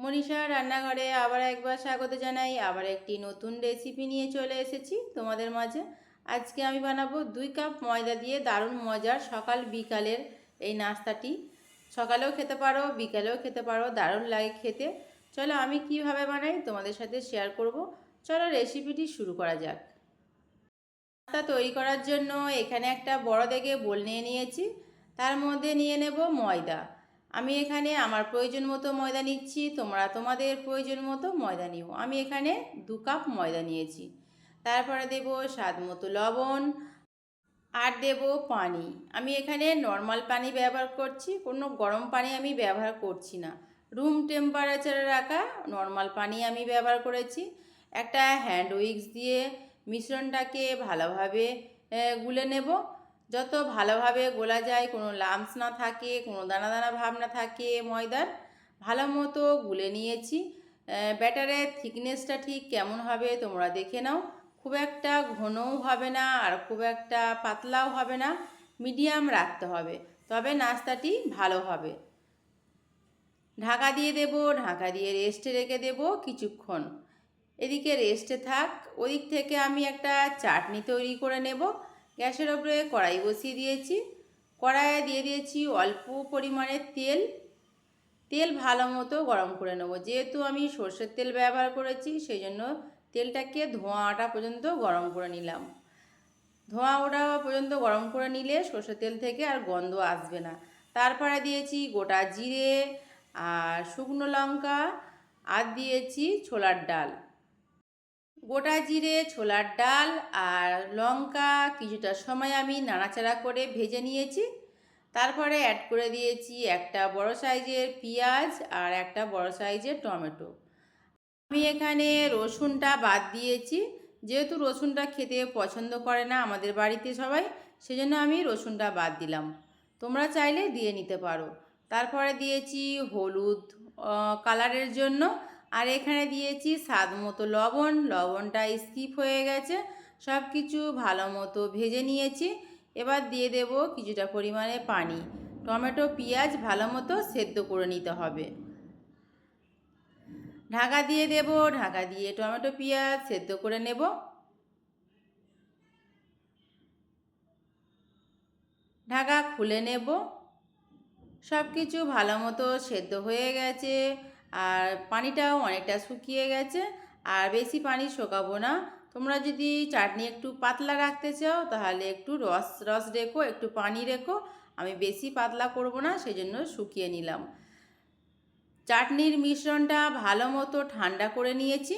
মনীষা রান্নাঘরে আবার একবার স্বাগত জানাই। আবার একটি নতুন রেসিপি নিয়ে চলে এসেছি তোমাদের মাঝে। আজকে আমি বানাবো দুই কাপ ময়দা দিয়ে দারুণ মজার সকাল বিকালের এই নাস্তাটি। সকালেও খেতে পারো, বিকালেও খেতে পারো, দারুণ লাগে খেতে। চলো আমি কীভাবে বানাই তোমাদের সাথে শেয়ার করব। চলো রেসিপিটি শুরু করা যাক। নাস্তা তৈরি করার জন্য এখানে একটা বড় দেখে বোল নিয়ে নিয়েছি। তার মধ্যে নিয়ে নেব ময়দা। আমি এখানে আমার প্রয়োজন মতো ময়দা নিচ্ছি, তোমরা তোমাদের প্রয়োজন মতো ময়দা নিও। আমি এখানে দু কাপ ময়দা নিয়েছি। তারপরে দেব স্বাদ মতো লবণ আর দেব পানি। আমি এখানে নর্মাল পানি ব্যবহার করছি, কোনো গরম পানি আমি ব্যবহার করছি না। রুম টেম্পারেচারে রাখা নর্মাল পানি আমি ব্যবহার করেছি। একটা হ্যান্ড উইক্স দিয়ে মিশ্রণটাকে ভালোভাবে গুলে নেব। যত ভালোভাবে গোলা যায়, কোনো লামস না থাকে, কোনো দানা দানা ভাব না থাকে ময়দার, ভালো মতো গুলে নিয়েছি। ব্যাটারের থিকনেসটা ঠিক কেমন হবে তোমরা দেখে নাও। খুব একটা ঘনও হবে না আর খুব একটা পাতলাও হবে না মিডিয়াম রাখতে হবে, তবে নাস্তাটি ভালো হবে। ঢাকা দিয়ে দেব, ঢাকা দিয়ে রেস্টে রেখে দেব কিছুক্ষণ। এদিকে রেস্টে থাক, ওদিক থেকে আমি একটা চাটনি তৈরি করে নেব। গ্যাসের ওপরে কড়াই বসিয়ে দিয়েছি। কড়াইয়ে দিয়ে দিয়েছি অল্প পরিমাণে তেল। তেল ভালো মতো গরম করে নেব। যেহেতু আমি সর্ষের তেল ব্যবহার করেছি সেই জন্য তেলটাকে ধোঁয়াটা পর্যন্ত গরম করে নিলাম। ধোঁয়া ওটা পর্যন্ত গরম করে নিলে সর্ষের তেল থেকে আর গন্ধ আসবে না। তারপরে দিয়েছি গোটা জিরে আর শুকনো লঙ্কা আর দিয়েছি ছোলার ডাল। গোটা জিরে, ছোলার ডাল আর লঙ্কা, কিছুটা সময় আমি নাড়াচাড়া করে ভেজে নিয়েছি। তারপরে অ্যাড করে দিয়েছি একটা বড় সাইজের পেঁয়াজ আর একটা বড় সাইজের টমেটো। আমি এখানে রসুনটা বাদ দিয়েছি। যেহেতু রসুনটা খেতে পছন্দ করে না আমাদের বাড়িতে সবাই, সেজন্য আমি রসুনটা বাদ দিলাম। তোমরা চাইলে দিয়ে নিতে পারো। তারপরে দিয়েছি হলুদ কালারের জন্য আর এখানে দিয়েছি স্বাদ মতো লবণ, লবণটা স্কিপ হয়ে গেছে সব কিছু ভালো মতো ভেজে নিয়েছি। এবার দিয়ে দেব কিছুটা পরিমাণে পানি। টমেটো, পেঁয়াজ ভালো মতো সেদ্ধ করে নিতে হবে। ঢাকা দিয়ে দেব, ঢাকা দিয়ে টমেটো, পেঁয়াজ সেদ্ধ করে নেব। ঢাকা খুলে নেব। সব কিছু ভালো মতো সেদ্ধ হয়ে গেছে। আর পানিটাও অনেকটা শুকিয়ে গেছে, আর বেশি পানি শোকাবো না। তোমরা যদি চাটনি একটু পাতলা রাখতে চাও, তাহলে একটু রস রস রেখো, একটু পানি রেখো। আমি বেশি পাতলা করব না সেই জন্য শুকিয়ে নিলাম। চাটনির মিশ্রণটা ভালো মতো ঠান্ডা করে নিয়েছি।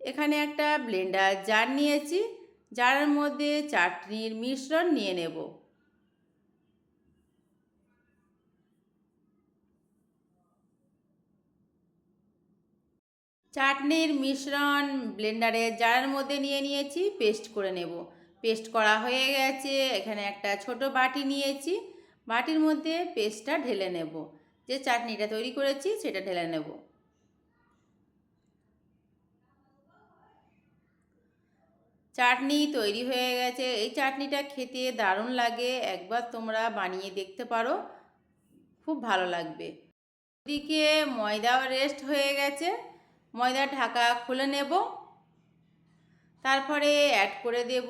এখানে একটা ব্লেন্ডার জার নিয়েছি, জারের মধ্যে চাটনির মিশ্রণ নিয়ে নেব। চাটনির মিশ্রণ ব্লেন্ডারে জারের মধ্যে নিয়ে নিয়েছি, পেস্ট করে নেব। পেস্ট করা হয়ে গেছে, এখানে একটা ছোট বাটি নিয়েছি। বাটির মধ্যে পেস্টটা ঢেলে নেব। যে চাটনিটা তৈরি করেছি, সেটা ঢেলে নেব। চাটনি তৈরি হয়ে গেছে। এই চাটনিটা খেতে দারুণ লাগে। একবার তোমরা বানিয়ে দেখতে পারো। খুব ভালো লাগবে। এদিকে ময়দাও রেস্ট হয়ে গেছে। ময়দা ঢাকা খুলে নেব। তারপরে অ্যাড করে দেব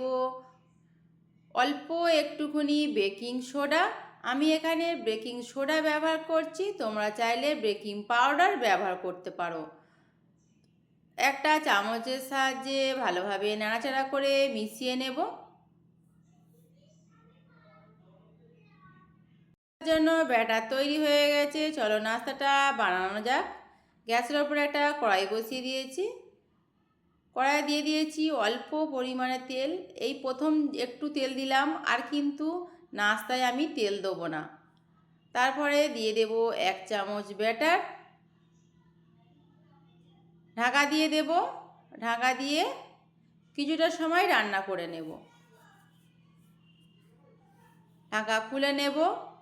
অল্প একটুখানি বেকিং সোডা আমি এখানে বেকিং সোডা ব্যবহার করছি, তোমরা চাইলে বেকিং পাউডার ব্যবহার করতে পারো। একটা চামচের সাহায্যে ভালোভাবে নাড়াচাড়া করে মিশিয়ে নেব। জন্য ব্যাটার তৈরি হয়ে গেছে, চলো নাস্তাটা বানানো যাক। গ্যাসের ওপরে একটা কড়াই বসিয়ে দিয়েছি। কড়াই দিয়ে দিয়েছি অল্প পরিমাণে তেল। এই প্রথম একটু তেল দিলাম, আর কিন্তু নাস্তায় আমি তেল দেবো না। তারপরে দিয়ে দেব এক চামচ ব্যাটার। ঢাকা দিয়ে দেব। ঢাকা দিয়ে কিছুটা সময় রান্না করে নেব। ঢাকা খুলে নেব।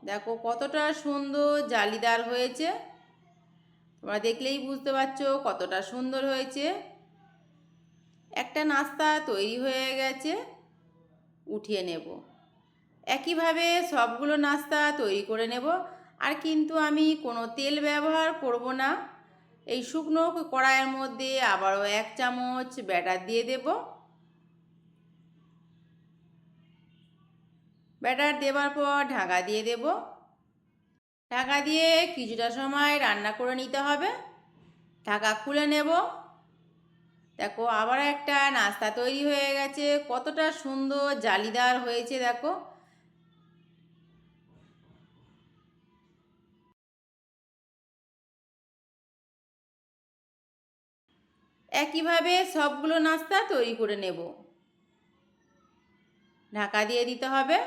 দেখো কতটা সুন্দর জালিদার হয়েছে। তোমরা দেখলেই বুঝতে পারছ কতটা সুন্দর হয়েছে। একটা নাস্তা তৈরি হয়ে গেছে, উঠিয়ে নেব। একইভাবে সবগুলো নাস্তা তৈরি করে নেব, আর কিন্তু আমি কোনো তেল ব্যবহার করব না। এই শুকনো কড়াইয়ের মধ্যে আবারও এক চামচ ব্যাটার দিয়ে দেব। ব্যাটার দেওয়ার পর ঢাকা দিয়ে দেব। ঢাকা দিয়ে কিছুটা সময় রান্না করে নিতে হবে। ঢাকা খুলে নেব। দেখো, আবার একটা নাস্তা তৈরি হয়ে গেছে। কতটা সুন্দর জালিদার হয়েছে, দেখো। একইভাবে সবগুলো নাস্তা তৈরি করে নেব। ঢাকা দিয়ে দিতে হবে।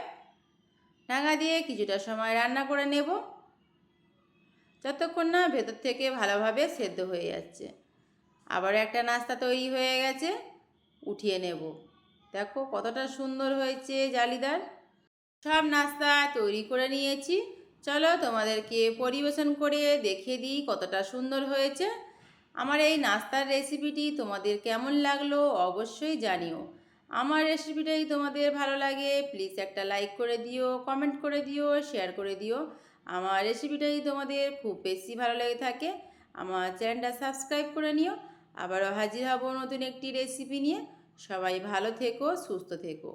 ঢাকা দিয়ে কিছুটা সময় রান্না করে নেব। যতক্ষণ না ভেতর থেকে ভালোভাবে সেদ্ধ হয়ে যাচ্ছে। আবার একটা নাস্তা তৈরি হয়ে গেছে, উঠিয়ে নেব। দেখো কতটা সুন্দর হয়েছে জালিদার। সব নাস্তা তৈরি করে নিয়েছি। চলো তোমাদেরকে পরিবেশন করে দেখে দিই কতটা সুন্দর হয়েছে। আমার এই নাস্তার রেসিপিটি তোমাদের কেমন লাগল অবশ্যই জানিও। আমার রেসিপিটাই তোমাদের ভালো লাগে, প্লিজ একটা লাইক করে দিও, কমেন্ট করে দিও, শেয়ার করে দিও। আমার রেসিপিটা যদি তোমাদের খুব বেশি ভালো লেগে থাকে, আমার চ্যানেলটা সাবস্ক্রাইব করে নিও। আবারও হাজির হব নতুন একটি রেসিপি নিয়ে। সবাই ভালো থেকো, সুস্থ থেকো।